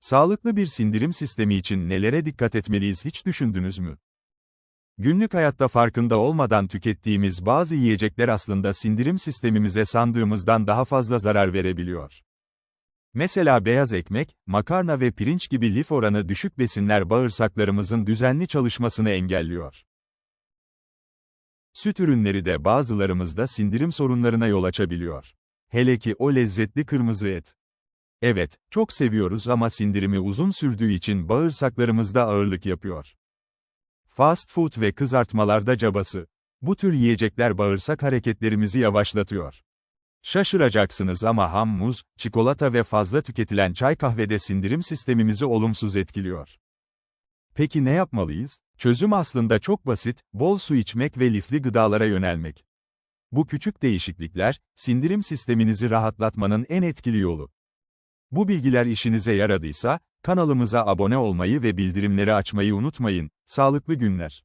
Sağlıklı bir sindirim sistemi için nelere dikkat etmeliyiz hiç düşündünüz mü? Günlük hayatta farkında olmadan tükettiğimiz bazı yiyecekler aslında sindirim sistemimize sandığımızdan daha fazla zarar verebiliyor. Mesela beyaz ekmek, makarna ve pirinç gibi lif oranı düşük besinler bağırsaklarımızın düzenli çalışmasını engelliyor. Süt ürünleri de bazılarımızda sindirim sorunlarına yol açabiliyor. Hele ki o lezzetli kırmızı et. Evet, çok seviyoruz ama sindirimi uzun sürdüğü için bağırsaklarımızda ağırlık yapıyor. Fast food ve kızartmalarda cabası. Bu tür yiyecekler bağırsak hareketlerimizi yavaşlatıyor. Şaşıracaksınız ama ham muz, çikolata ve fazla tüketilen çay kahvede sindirim sistemimizi olumsuz etkiliyor. Peki ne yapmalıyız? Çözüm aslında çok basit, bol su içmek ve lifli gıdalara yönelmek. Bu küçük değişiklikler, sindirim sisteminizi rahatlatmanın en etkili yolu. Bu bilgiler işinize yaradıysa, kanalımıza abone olmayı ve bildirimleri açmayı unutmayın. Sağlıklı günler.